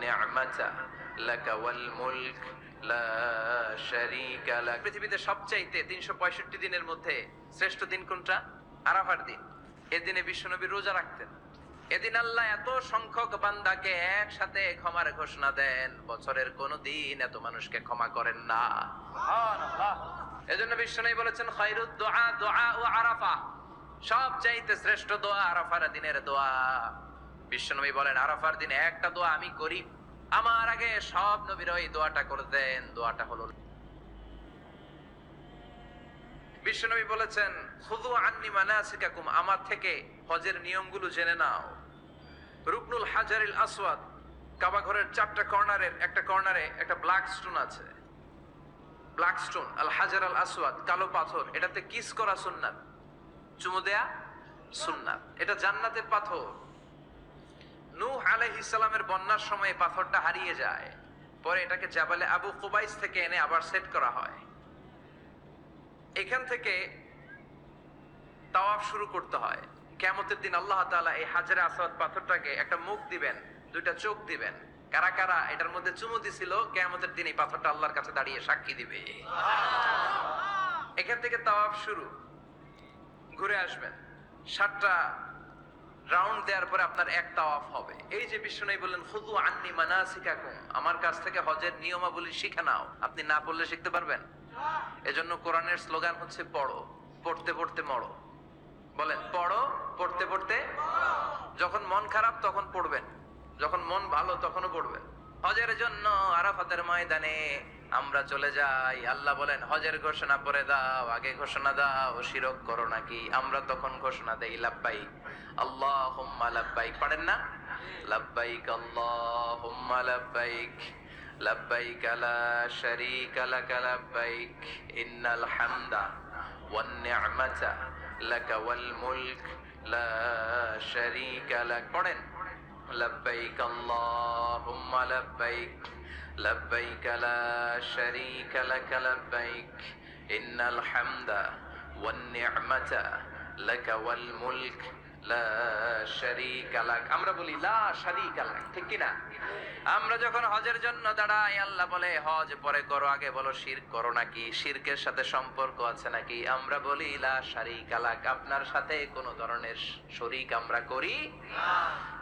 নি'মাতা লাকা ওয়াল মুলক লা শারীকা লাক পৃথিবীতে সবচাইতে 365 দিনের মধ্যে শ্রেষ্ঠ দিন কোনটা? আরাফার দিন। এদিনে বিশ্বনবী রোজা রাখতেন। এদিন আল্লাহ এত সংখ্যক বান্দাকে একসাথে ক্ষমার ঘোষণা দেন বছরের কোন দিন এত মানুষকে ক্ষমা করেন না। এজন্য বিশ্বনবী বলেছেন খায়রুদ দোয়া দোয়া ও আরাফা। সব চাইতে শ্রেষ্ঠ দোয়া আরাফার দিনের দোয়া। বিশ্বনবী বলেন, আরাফার দিনে একটা দোয়া আমি করি। আমার আগে সব নবীর ওই দোয়াটা করে দেন, দোয়াটা হলো বিশ্বনবী বলেছেন খুদু আন্নি মানাসিকাকুম, আমার থেকে হজের নিয়মগুলো জেনে নাও। রুকনুল হাজারিল আসওয়াদ, কাবা ঘরের চারটা কর্নারের একটা কর্নারে একটা ব্ল্যাক স্টোন আছে। ব্ল্যাক স্টোন, আল হাজার আল আসওয়াদ, কালো পাথর, এটাতে কিস করা সুন্নাত। চুমু দেয়া সুন্নাত। এটা জান্নাতের পাথর। নূহ আলাইহিস সালামের বন্যার সময় পাথরটা হারিয়ে যায়। পরে এটাকে জাবালে আবু কুবাইস থেকে এনে আবার সেট করা হয়। এখান থেকে তাওয়াফ শুরু করতে হয়। কেমতের দিন আল্লাহ তাআলা এই হাজারে আসওয়াদ পাথরটাকে একটা মুখ দিবেন, দুইটা চোখ দিবেন। কারা কারা এটার মধ্যে চুমু দিছিল কেমতের দিন এই পাথরটা আল্লাহর কাছে দাঁড়িয়ে সাক্ষী দিবে। এখান থেকে তাওয়াফ শুরু। ঘুরে আসবেন। সাতটা রাউন্ড দেওয়ার পরে আপনার এক তাওয়াফ হবে। এই যে বিষ্ণু বললেন, খুদু আন্নি মানা শিখাকুম আমার কাছ থেকে হজের নিয়মাবলী শিখে নাও। আপনি না পড়লে শিখতে পারবেন? এজন্য কোরআনের স্লোগান হচ্ছে, পড়ো, পড়তে পড়তে মরো। বলেন, পড়ো, পড়তে পড়তে যখন মন খারাপ, তখন পড়বেন। যখন মন ভালো, তখনও পড়বেন। হজের জন্য আরাফাতের ময়দানে আমরা চলে যাই। আল্লাহ বলেন, হজের ঘোষণা পরে দাও, আগে ঘোষণা দাও, শিরক করো নাকি? আমরা তখন ঘোষণা দেই, লাব্বাইক। আল্লাহ হুম্মা লাব্বাইক। পারেন না? লাব্বাইক আল্লাহ হুম্মা লাব্বাইক। লাব্বাইক লা শারীকা লাক লাব্বাইক। ইন্নাল হামদা ওয়ান নি'মাতা লাকা ওয়াল মুলক। লা শারীকা লাক। পড়েন? لبيك اللهم لبيك لبيك لا شريك لك لبيك إن الحمد والنعمة لك والملك لا شريك لك আমরা বলি লা শারীকা লাক ঠিক কি না আমরা যখন হজের জন্য দাঁড়াই আল্লাহ বলে হজ পরে করো আগে বলো শিরক করো নাকি শিরকের সাথে সম্পর্ক আছে নাকি আমরা বলি লা শারীকা লাক আপনার সাথে কোনো ধরনের শরীক আমরা করি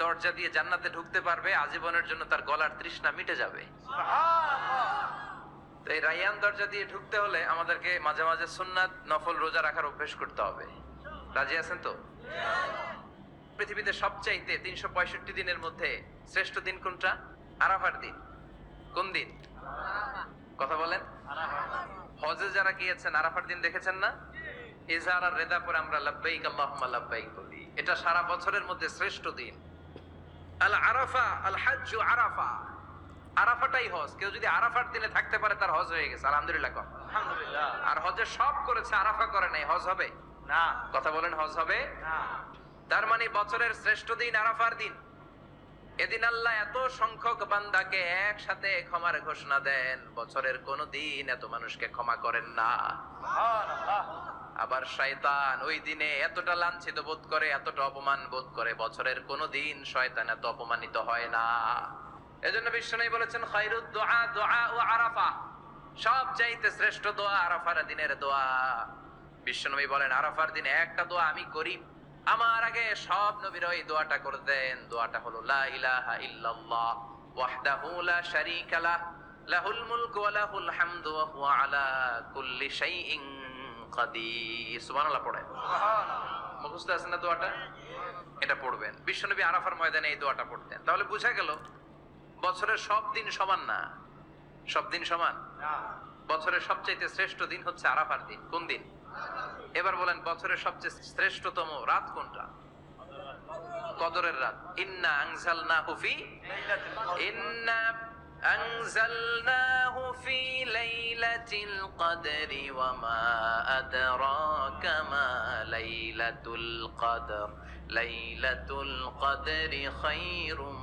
দরজা দিয়ে জান্নাতে ঢুকতে পারবে, আজীবনের জন্য তার গলার তৃষ্ণা মিটে যাবে। তো এই রায়ান দরজা দিয়ে ঢুকতে হলে আমাদেরকে মাঝে মাঝে সুন্নাত, নফল রোজা রাখার অভ্যেস করতে হবে। রাজি আছেন তো? পৃথিবীতে সবচাইতে তিনশো পঁয়ষট্টি দিনের মধ্যে শ্রেষ্ঠ দিন কোনটা? আরাফার দিন। কোন দিন? কথা বলেন। হজে যারা গিয়েছেন, আরাফার দিন দেখেছেন না? ইজহার আর রেদা করে আমরা লাব্বাইক আল্লাহুম্মা লাব্বাইক বলি। এটা সারা বছরের মধ্যে শ্রেষ্ঠ দিন। আল আরাফা আল হাজ্জু আরাফা। আরাফাটাই হজ। কেউ যদি আরাফার দিনে থাকতে পারে তার হজ হয়ে গেছে। আলহামদুলিল্লাহ আলহামদুলিল্লাহ। আর হজে সব করেছে আরাফা করে নাই। হজ হবে? না। কথা বলেন হজ হবে? না। তার মানে বছরের শ্রেষ্ঠ দিন আরাফার দিন। এদিন আল্লাহ এত সংখ্যক বান্দাকে একসাথে ক্ষমার ঘোষণা দেন বছরের কোন দিন এত মানুষকে ক্ষমা করেন না। আবার শয়তান ওই দিনে এতটা লাঞ্ছিত বোধ করে, এতটা অপমান বোধ করে, বছরের কোন দিন শয়তান এত অপমানিত হয় না। এজন্য বিষ্ণু বলেছেন, খায়রুদ দোয়া দোয়া ও আরাফা। সব চাইতে শ্রেষ্ঠ দোয়া আরাফার দিনের দোয়া। বিশ্বনবী বলেন, আরাফার দিনে একটা দোয়া আমি করি। আমার আগে সব নবীর ওই দোয়াটা করে দেন। দোয়াটা হলো, লা ইলাহা ইল্লাল্লাহ, ওয়াহদাহু লা শারীকা লাহ, লাহুল মুলকু ওয়া লাহুল হামদু, ওয়া হুয়া আলা কুল্লি শাইইন ময়দানে এই পড়তেন। তাহলে বোঝা গেল, বছরের সব দিন সমান না। সব দিন সমান? বছরের সবচেয়ে শ্রেষ্ঠ দিন হচ্ছে আরাফার দিন। কোন দিন? এবার বলেন, বছরের সবচেয়ে শ্রেষ্ঠতম রাত কোনটা? কদরের রাত। ইন্না আংসাল না হুফি ইন্না ফি লাইলাতিল কদরি ওয়া মা আদরাকা মা লাইলাতুল কদর লাইলাতুল কদরি খায়রুম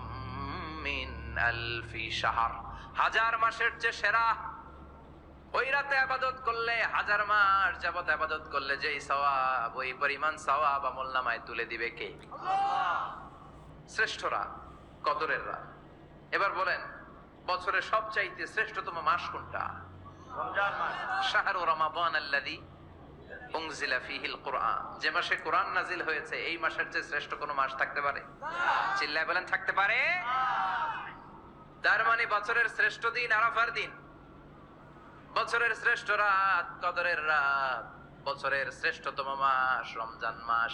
মিন আলফি শাহর হাজার মাসের চেয়ে সেরা ওই রাতে আবাদত করলে হাজার মাস যাবত আবাদত করলে যেই সওয়াব ওই পরিমাণ সওয়াব আমল নামায় তুলে দিবে কে? শ্রেষ্ঠরা কদরের রাত। এবার বলেন বছরের সবচাইতে শ্রেষ্ঠতম মাস কোনটা? শাহরু রমাবান আল্লাযী উনজিলা ফীহিল কুরআন। যে মাসে কোরআন নাজিল হয়েছে এই মাসের চেয়ে শ্রেষ্ঠ কোনো মাস থাকতে পারে? চিল্লায় বলেন থাকতে পারে? তার মানে বছরের শ্রেষ্ঠ দিন আরাফার দিন। বছরের শ্রেষ্ঠ রাত কদরের রাত। বছরের শ্রেষ্ঠতম মাস রমজান মাস।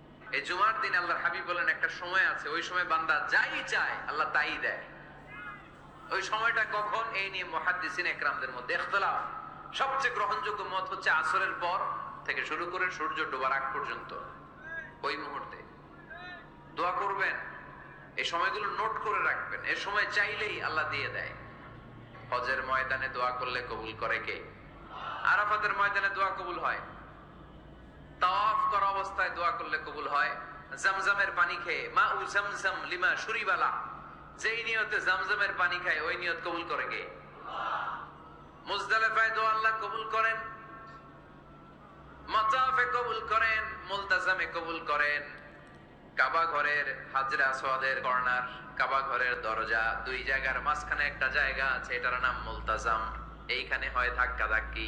এই জুমার দিন আল্লাহর হাবিব বলেন, একটা সময় আছে, ওই সময় বান্দা যাই চায়, আল্লাহ তাই দেয়। ওই সময়টা কখন? এই নিয়ে মহাদ্দিসিন একরামদের মধ্যে ইখতিলাফ। সবচেয়ে গ্রহণযোগ্য মত হচ্ছে আসরের পর থেকে শুরু করে সূর্য ডোবার আগ পর্যন্ত, ওই মুহূর্তে। দোয়া করবেন, এই সময়গুলো নোট করে রাখবেন, এ সময় চাইলেই আল্লাহ দিয়ে দেয়। হজের ময়দানে দোয়া করলে কবুল করে কে? আরাফাতের ময়দানে দোয়া কবুল হয়। তাওয়াফ করা অবস্থায় দোয়া করলে কবুল হয়। জামজামের পানি খেয়ে মা উ জামজাম লিমা সুরিবালা যেই নিয়তে জামজামের পানি খায়, ওই নিয়ত কবুল করে কে? মুজদালিফায় দোয়া আল্লাহ কবুল করেন। মাতাফে কবুল করেন, মুলতাজামে কবুল করেন। কাবা ঘরের হাজরা আসওয়াদের কর্নার, কাবা ঘরের দরজা, দুই জায়গার মাঝখানে একটা জায়গা আছে, এটার নাম মুলতাজাম। এইখানে হয় ধাক্কা ধাক্কি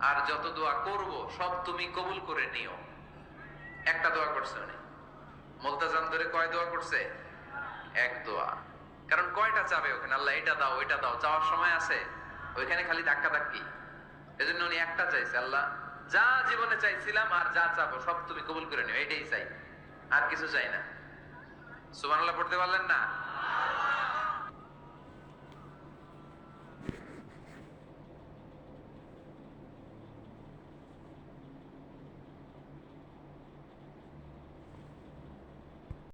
আর যত দোয়া করব, সব তুমি কবুল করে নিও। একটা দোয়া করছে উনি। মুলতাজাম ধরে কয় দোয়া করছে? এক দোয়া। কারণ কয়টা চাবে ওখানে? আল্লাহ এটা দাও, ওইটা দাও। চাওয়ার সময় আছে। ওইখানে খালি ধাক্কা ধাক্কি। এজন্য উনি একটা চাইছে, আল্লাহ, যা জীবনে চাইছিলাম আর যা চাবো, সব তুমি কবুল করে নিও। এটাই চাই। আর কিছু চাই না। সুবহানাল্লাহ, পড়তে পারলেন না?